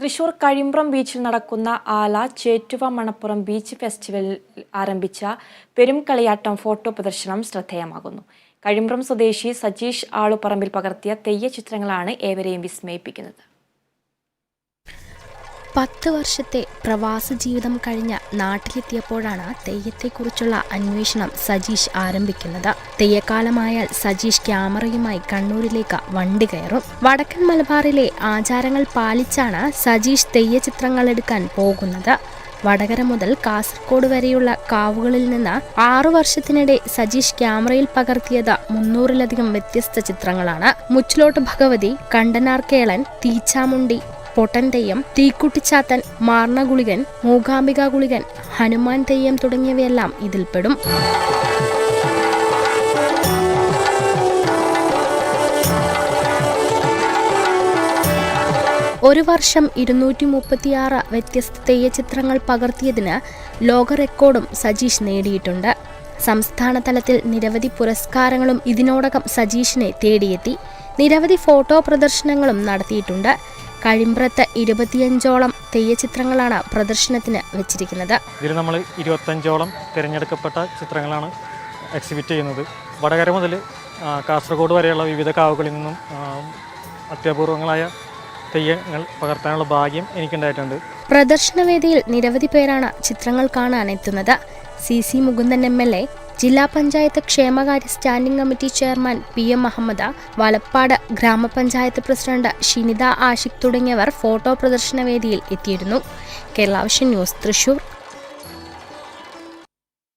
തൃശൂർ കഴിമ്പ്രം ബീച്ചിൽ നടക്കുന്ന ആല ചേറ്റുവ മണപ്പുറം ബീച്ച് ഫെസ്റ്റിവലിൽ ആരംഭിച്ച പെരുംകളിയാട്ടം ഫോട്ടോ പ്രദർശനം ശ്രദ്ധേയമാകുന്നു. കഴിമ്പ്രം സ്വദേശി സജീഷ് ആളുപറമ്പിൽ പകർത്തിയ തെയ്യ ചിത്രങ്ങളാണ് ഏവരെയും വിസ്മയിപ്പിക്കുന്നത്. പത്ത് വർഷത്തെ പ്രവാസ ജീവിതം കഴിഞ്ഞ നാട്ടിലെത്തിയപ്പോഴാണ് തെയ്യത്തെക്കുറിച്ചുള്ള അന്വേഷണം സജീഷ് ആരംഭിക്കുന്നത്. തെയ്യക്കാലമായാൽ സജീഷ് ക്യാമറയുമായി കണ്ണൂരിലേക്ക് വണ്ടി കയറും. വടക്കൻ മലബാറിലെ ആചാരങ്ങൾ പാലിച്ചാണ് സജീഷ് തെയ്യ ചിത്രങ്ങൾ എടുക്കാൻ പോകുന്നത്. വടകര മുതൽ കാസർഗോഡ് വരെയുള്ള കാവുകളിൽ നിന്ന് ആറു വർഷത്തിനിടെ സജീഷ് ക്യാമറയിൽ പകർത്തിയത് മുന്നൂറിലധികം വ്യത്യസ്ത ചിത്രങ്ങളാണ്. മുച്ചിലോട്ട് ഭഗവതി കണ്ടനാർ കേളൻ തീച്ചാമുണ്ടി പൊട്ടൻ തെയ്യം തീക്കുട്ടിച്ചാത്തൻ മാർണ ഗുളികൻ മൂകാംബിക ഗുളികൻ ഹനുമാൻ തെയ്യം തുടങ്ങിയവയെല്ലാം ഇതിൽപ്പെടും. ഒരു വർഷം ഇരുന്നൂറ്റി മുപ്പത്തിയാറ് വ്യത്യസ്ത തെയ്യചിത്രങ്ങൾ പകർത്തിയതിന് ലോക റെക്കോർഡും സജീഷ് നേടിയിട്ടുണ്ട്. സംസ്ഥാന തലത്തിൽ നിരവധി പുരസ്കാരങ്ങളും ഇതിനോടകം സജീഷിനെ തേടിയെത്തി. നിരവധി ഫോട്ടോ പ്രദർശനങ്ങളും നടത്തിയിട്ടുണ്ട്. കഴിമ്പ്രത്ത് ഇരുപത്തിയഞ്ചോളം തെയ്യചിത്രങ്ങളാണ് പ്രദർശനത്തിന് വെച്ചിരിക്കുന്നത്. ഇതിൽ നമ്മൾ ഇരുപത്തഞ്ചോളം തിരഞ്ഞെടുക്കപ്പെട്ട ചിത്രങ്ങളാണ് എക്സിബിറ്റ് ചെയ്യുന്നത്. വടകര മുതൽ കാസർഗോഡ് വരെയുള്ള വിവിധ കാവുകളിൽ നിന്നും അത്യപൂർവങ്ങളായ തെയ്യങ്ങൾ പകർത്താനുള്ള ഭാഗ്യം എനിക്കുണ്ടായിട്ടുണ്ട്. പ്രദർശനവേദിയിൽ നിരവധി പേരാണ് ചിത്രങ്ങൾ കാണാൻ എത്തുന്നത്. C C Mukundan M L A ജില്ലാ പഞ്ചായത്ത് ക്ഷേമകാര്യ standing committee chairman P M Ahammad Valappad ഗ്രാമപഞ്ചായത്ത് പ്രസിഡന്റ് ഷിനിത ആഷിഖ് തുടങ്ങിയവർ ഫോട്ടോ പ്രദർശന വേദിയിൽ എത്തിയിരുന്നു. കേരളാവശ്യ ന്യൂസ് തൃശൂർ.